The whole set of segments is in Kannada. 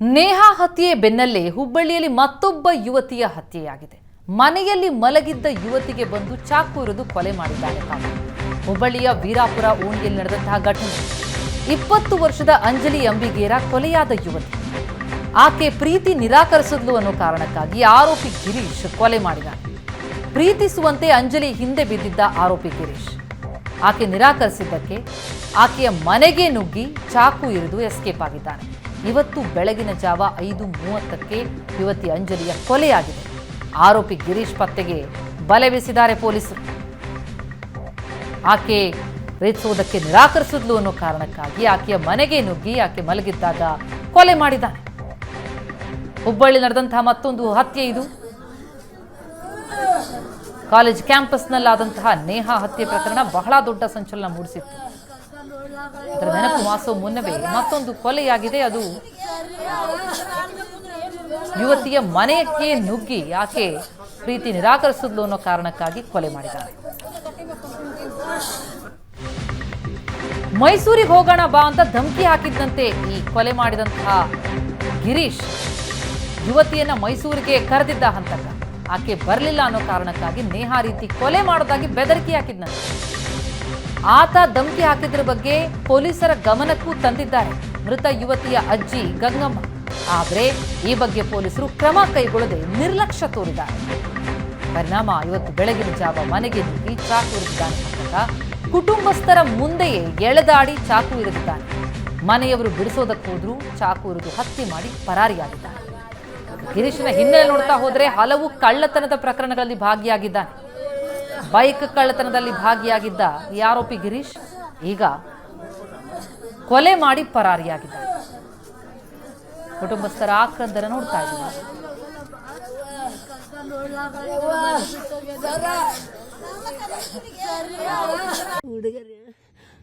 ನೇಹಾ ಹತ್ಯೆ ಬೆನ್ನಲ್ಲೇ ಹುಬ್ಬಳ್ಳಿಯಲ್ಲಿ ಮತ್ತೊಬ್ಬ ಯುವತಿಯ ಹತ್ಯೆಯಾಗಿದೆ. ಮನೆಯಲ್ಲಿ ಮಲಗಿದ್ದ ಯುವತಿಗೆ ಬಂದು ಚಾಕು ಇರಿದು ಕೊಲೆ ಮಾಡಿದ್ದಾರೆ ಹುಬ್ಬಳ್ಳಿಯ ವೀರಾಪುರ ಓಣಿಯಲ್ಲಿ ನಡೆದಂತಹ ಘಟನೆ. ಇಪ್ಪತ್ತು ವರ್ಷದ ಅಂಜಲಿ ಅಂಬಿಗೇರ ಕೊಲೆಯಾದ ಯುವತಿ. ಆಕೆ ಪ್ರೀತಿ ನಿರಾಕರಿಸಿದ್ಲು ಅನ್ನೋ ಕಾರಣಕ್ಕಾಗಿ ಆರೋಪಿ ಗಿರೀಶ್ ಕೊಲೆ ಮಾಡಿದ. ಪ್ರೀತಿಸುವಂತೆ ಅಂಜಲಿ ಹಿಂದೆ ಬಿದ್ದಿದ್ದ ಆರೋಪಿ ಗಿರೀಶ್. ಆಕೆ ನಿರಾಕರಿಸಿದ್ದಕ್ಕೆ ಆಕೆಯ ಮನೆಗೆ ನುಗ್ಗಿ ಚಾಕು ಇರಿದು ಎಸ್ಕೇಪ್ ಆಗಿದ್ದಾನೆ. ಇವತ್ತು ಬೆಳಗಿನ ಜಾವ ಐದು ಮೂವತ್ತಕ್ಕೆ ಯುವತಿ ಅಂಜಲಿಯ ಕೊಲೆಯಾಗಿದೆ. ಆರೋಪಿ ಗಿರೀಶ್ ಪತ್ತೆಗೆ ಬಲೆ ಬೀಸಿದ್ದಾರೆ ಪೊಲೀಸರು. ಆಕೆ ರೇಚಿಸುವುದಕ್ಕೆ ನಿರಾಕರಿಸಿದ್ಲು ಅನ್ನೋ ಕಾರಣಕ್ಕಾಗಿ ಆಕೆಯ ಮನೆಗೆ ನುಗ್ಗಿ ಆಕೆ ಮಲಗಿದ್ದಾಗ ಕೊಲೆ ಮಾಡಿದ್ದಾನೆ. ಹುಬ್ಬಳ್ಳಿ ನಡೆದಂತಹ ಮತ್ತೊಂದು ಹತ್ಯೆ ಇದು. ಕಾಲೇಜ್ ಕ್ಯಾಂಪಸ್ನಲ್ಲಾದಂತಹ ನೇಹಾ ಹತ್ಯೆ ಪ್ರಕರಣ ಬಹಳ ದೊಡ್ಡ ಸಂಚಲನ ಮೂಡಿಸಿತ್ತು. ಅದರ ನೆನಪು ಮಾಸೋ ಮುನ್ನವೇ. ಮತ್ತೊಂದು ಕೊಲೆಯಾಗಿದೆ. ಅದು ಯುವತಿಯ ಮನೆಯಕ್ಕೆ ನುಗ್ಗಿ ಯಾಕೆ ಪ್ರೀತಿ ನಿರಾಕರಿಸಿದ್ಲು ಅನ್ನೋ ಕಾರಣಕ್ಕಾಗಿ ಕೊಲೆ ಮಾಡಿದ್ದಾರೆ ಮೈಸೂರಿಗೆ ಹೋಗೋಣ ಬಾ ಅಂತ ಧಮಕಿ ಹಾಕಿದ್ದಂತೆ ಈ ಕೊಲೆ ಮಾಡಿದಂತಹ ಗಿರೀಶ್ ಯುವತಿಯನ್ನ ಮೈಸೂರಿಗೆ ಕರೆದಿದ್ದ ಹಂತಕ. ಆಕೆ ಬರಲಿಲ್ಲ ಅನ್ನೋ ಕಾರಣಕ್ಕಾಗಿ ನೇಹಾ ರೀತಿ ಕೊಲೆ ಮಾಡೋದಾಗಿ ಬೆದರಿಕೆ ಹಾಕಿದ್ನಂತೆ. ಆತ ಧಮಕಿ ಹಾಕಿದ್ರ ಬಗ್ಗೆ ಪೊಲೀಸರ ಗಮನಕ್ಕೂ ತಂದಿದ್ದಾರೆ. ಮೃತ ಯುವತಿಯ ಅಜ್ಜಿ ಗಂಗಮ್ಮ. ಆದರೆ ಈ ಬಗ್ಗೆ ಪೊಲೀಸರು ಕ್ರಮ ಕೈಗೊಳ್ಳದೆ ನಿರ್ಲಕ್ಷ್ಯ ತೋರಿದ್ದಾರೆ. ಪರಿಣಾಮ ಇವತ್ತು ಬೆಳಗಿನ ಜಾವ ಮನೆಗೆ ನುಗ್ಗಿ ಚಾಕು ಇರುತ್ತಾನೆ ಕುಟುಂಬಸ್ಥರ ಮುಂದೆಯೇ ಎಳೆದಾಡಿ ಚಾಕು ಇರಿದಿದ್ದಾನೆ. ಮನೆಯವರು ಬಿಡಿಸೋದಕ್ಕೆ ಹೋದ್ರೂ ಚಾಕು ಇರಿದು ಹತ್ಯೆ ಮಾಡಿ ಪರಾರಿಯಾಗಿದ್ದಾನೆ. ಗಿರೀಶನ ಹಿನ್ನೆಲೆ ನೋಡ್ತಾ ಹೋದ್ರೆ ಹಲವು ಕಳ್ಳತನದ ಪ್ರಕರಣಗಳಲ್ಲಿ ಭಾಗಿಯಾಗಿದ್ದಾನೆ. ಬೈಕ್ ಕಳ್ಳತನದಲ್ಲಿ ಭಾಗಿಯಾಗಿದ್ದ ಈ ಆರೋಪಿ ಗಿರೀಶ್ ಈಗ ಕೊಲೆ ಮಾಡಿ ಪರಾರಿಯಾಗಿದ್ದ ಕುಟುಂಬಸ್ಥರ ಆಕ್ರಂದನ ನೋಡ್ತಾ ಇದ್ದೀವಿ. ಹುಡುಗರು,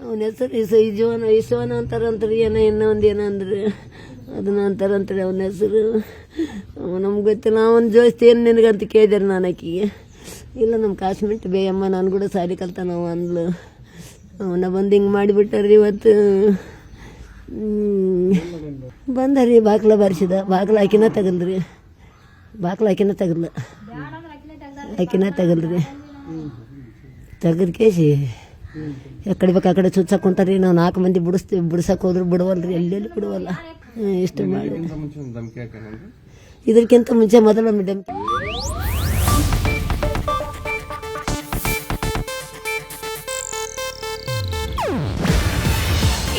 ಅವನ ಹೆಸರು ಇಜೋನ ಅಂತಾರಂತಾರೆ, ಏನೋ ಇನ್ನೂ ಒಂದು ಏನೋ ಅಂದ್ರೆ? ಅದನ್ನ ಅಂತಾರಂತಾರೆ ಅವನ ಹೆಸರು. ನಮ್ಗೆ ಗೊತ್ತಿಲ್ಲ, ಅವನ ಜೋಸ್ತಿ ಏನು ನಿನಗಂತ ಕೇಳಿದಾರೆ ನಾನು ಆಕಿಗೆ. ಇಲ್ಲ ನಮ್ಮ ಕಾಶ್ಮೀರ್ ಬೇಯಮ್ಮ ನಾನು ಕೂಡ ಸಾರಿ ಕಲ್ತ ಅವ ಅಂದ್ಲು. ಅವನ ಬಂದು ಹಿಂಗೆ ಮಾಡಿಬಿಟ್ಟಾರ್ರಿ ಇವತ್ತು. ಬಂದರಿ ಬಾಕ್ಲ ಬಾರಿಸಿದ. ಬಾಕ್ಲ ಹಾಕಿನ ತಗಲ್ರಿ. ಬಾಕ್ಲ ಹಾಕಿನ ತಗಲ್ಲ ಹಾಕಿನ ತಗಲ್ರಿ. ತಗದ್ ಕೇಸಿ ಎಕಡೆ ಬೇಕು ಆ ಕಡೆ ಚುಚ್ಚಕ್ಕೆ ಕುಂತಾರಿ ನಾವು ನಾಲ್ಕು ಮಂದಿ ಬಿಡಿಸ್ತೀವಿ ಬಿಡ್ಸಕ್ಕೆ ಹೋದ್ರು ಬಿಡವಲ್ರಿ. ಎಲ್ಲೆಲ್ಲಿ ಬಿಡುವಲ್ಲ. ಇಷ್ಟು ಮಾಡಿ ಇದಕ್ಕಿಂತ ಮುಂಚೆ ಮೊದಲೊಮ್ಮೆ ಡೆಂಪ್